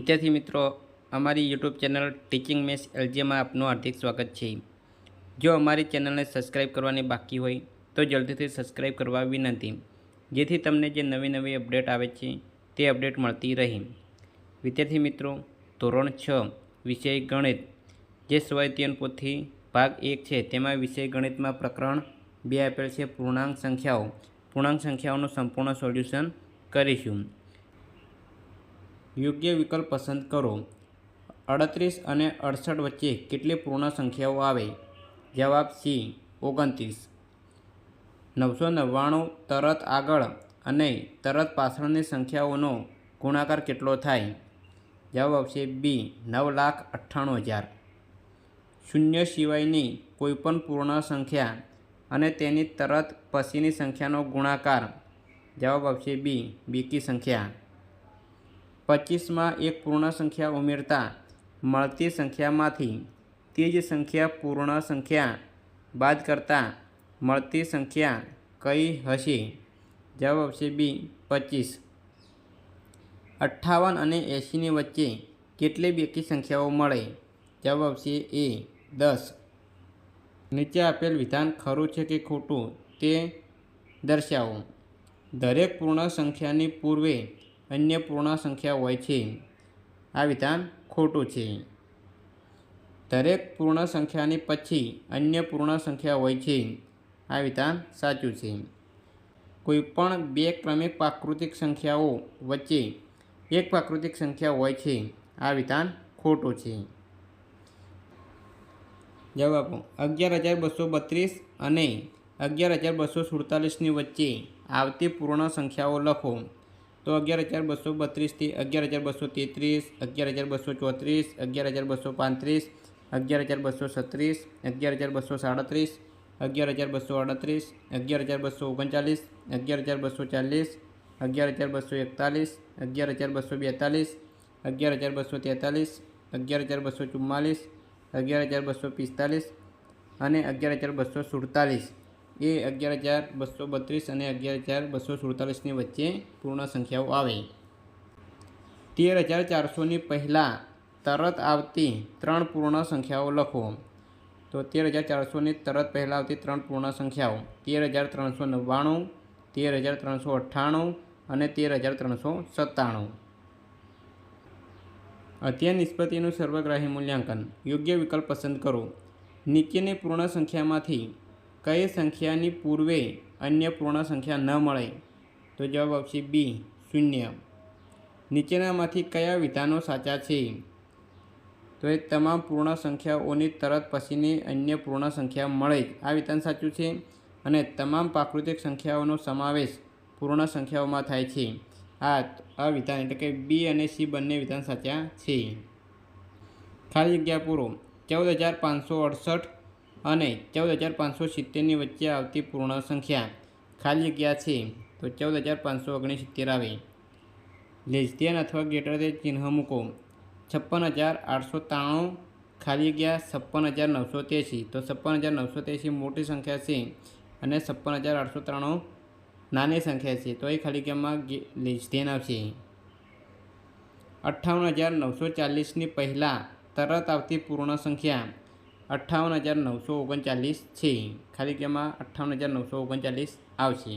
વિદ્યાર્થી મિત્રો, અમારી યુટ્યુબ ચેનલ ટીચિંગ મેસ એલજીમાં આપનું હાર્દિક સ્વાગત છે. જો અમારી ચેનલને સબસ્ક્રાઈબ કરવાની બાકી હોય, તો જલ્દીથી સબસ્ક્રાઈબ કરવા વિનંતી. જેથી તમને જે નવી નવી અપડેટ આવે છે, તે અપડેટ મળતી રહે. વિદ્યાર્થી મિત્રો, ધોરણ છ, વિષય ગણિત. જે સ્વાયત્યન પોથી ભાગ એક છે, તેમાં વિષય ગણિતમાં પ્રકરણ બે આપેલ છે, પૂર્ણાંક સંખ્યાઓ. પૂર્ણાંક સંખ્યાઓનું સંપૂર્ણ સોલ્યુશન કરીશું. યોગ્ય વિકલ્પ પસંદ કરો. અડત્રીસ અને અડસઠ વચ્ચે કેટલી પૂર્ણ સંખ્યાઓ આવે? જવાબ સી, ઓગણત્રીસ. નવસો નવ્વાણું તરત આગળ અને તરત પાછળની સંખ્યાઓનો ગુણાકાર કેટલો થાય? જવાબ આવશે બી, નવ લાખ અઠ્ઠાણું હજાર. શૂન્ય સિવાયની કોઈપણ પૂર્ણ સંખ્યા અને તેની તરત પછીની સંખ્યાનો ગુણાકાર. જવાબ આવશે બી, બેકી સંખ્યા. પચીસમાં એક પૂર્ણ સંખ્યા ઉમેરતા મળતી સંખ્યામાંથી તે જ સંખ્યા પૂર્ણ સંખ્યા બાદ કરતાં મળતી સંખ્યા કઈ હશે? જવાબ આવશે બી, પચીસ. અઠ્ઠાવન અને એંશીની વચ્ચે કેટલી બેકી સંખ્યાઓ મળે? જવાબ આવશે એ, દસ. નીચે આપેલ વિધાન ખરું છે કે ખોટું તે દર્શાવો. દરેક પૂર્ણ સંખ્યાની પૂર્વે અન્ય પૂર્ણ સંખ્યા હોય છે. આ વિધાન ખોટું છે. દરેક પૂર્ણ સંખ્યાની પછી અન્ય પૂર્ણ સંખ્યા હોય છે. આ વિધાન સાચું છે. કોઈપણ બે ક્રમિક પ્રાકૃતિક સંખ્યાઓ વચ્ચે એક પ્રાકૃતિક સંખ્યા હોય છે. આ વિધાન ખોટું છે. જવાબ અગિયાર હજાર બસો બત્રીસ અને અગિયાર હજાર બસો સુડતાલીસની વચ્ચે આવતી પૂર્ણ સંખ્યાઓ લખો. તો અગિયાર હજાર બસો બત્રીસથી અગિયાર હજાર બસો તેત્રીસ અગિયાર હજાર બસો ચોત્રીસ અગિયાર હજાર બસો પાંત્રીસ અગિયાર હજાર બસો છત્રીસ અગિયાર હજાર બસો સાડત્રીસ અગિયાર હજાર બસો અડત્રીસ અગિયાર હજાર બસો ઓગણચાલીસ અગિયાર હજાર બસો ચાલીસ અગિયાર હજાર બસો એકતાલીસ અગિયાર હજાર બસો બેતાલીસ અગિયાર હજાર બસો તેતાલીસ અગિયાર હજાર બસો ચુમ્માલીસ અગિયાર હજાર બસો પિસ્તાલીસ અને અગિયાર હજાર બસો સુડતાલીસ એ અગિયાર હજાર બસો બત્રીસ અને અગિયાર હજાર બસો સુડતાલીસની વચ્ચે પૂર્ણ સંખ્યાઓ આવે. તેર હજાર ચારસોની પહેલાં તરત આવતી ત્રણ પૂર્ણ સંખ્યાઓ લખો. તો તેર હજાર ચારસોની તરત પહેલાં આવતી ત્રણ પૂર્ણ સંખ્યાઓ. તેર હજાર ત્રણસો નવ્વાણું, તેર હજાર ત્રણસો અઠ્ઠાણું અને તેર હજાર ત્રણસો સત્તાણું. અત્યાર નિષ્પત્તિનું સર્વગ્રાહી મૂલ્યાંકન. યોગ્ય વિકલ્પ પસંદ કરો. નીચેની પૂર્ણ સંખ્યામાંથી કઈ સંખ્યાની પૂર્વે અન્ય પૂર્ણ સંખ્યા ન મળે? તો જવાબ આવશે બી, શૂન્ય. નીચેનામાંથી કયા વિધાનો સાચા છે? તો એ તમામ પૂર્ણ સંખ્યાઓની તરત પછીની અન્ય પૂર્ણ સંખ્યા મળે આ વિધાન સાચું છે? અને તમામ પ્રાકૃતિક સંખ્યાઓનો સમાવેશ પૂર્ણ સંખ્યાઓમાં થાય છે. આ આ વિધાન એટલે કે બી અને સી બંને વિધાન સાચા છે. ખાલી જગ્યા પૂરો. ચૌદ હજાર પાંચસો અડસઠ અને ચૌદ હજાર પાંચસો સિત્તેરની વચ્ચે આવતી પૂર્ણ સંખ્યા. ખાલી જગ્યા છે તો ચૌદ હજાર પાંચસો ઓગણસિત્તેર આવે. લેઝિયન અથવા ગ્રેટર તે ચિહ્ન મૂકો. છપ્પન હજાર આઠસો ત્રાણું, ખાલી જગ્યા છપ્પન હજાર નવસો ત્યાસી તો છપ્પન હજાર નવસો ત્યાસી મોટી સંખ્યા છે અને છપ્પન હજાર આઠસો ત્રાણું નાની સંખ્યા છે. તો એ ખાલી જગ્યામાં લેઝિયન આવશે. અઠ્ઠાવન હજાર નવસો ચાલીસની પહેલાં તરત આવતી પૂર્ણ સંખ્યા. અઠ્ઠાવન હજાર નવસો ઓગણચાલીસ છે. ખાલી જગ્યામાં અઠ્ઠાવન હજાર નવસો ઓગણચાલીસ આવશે.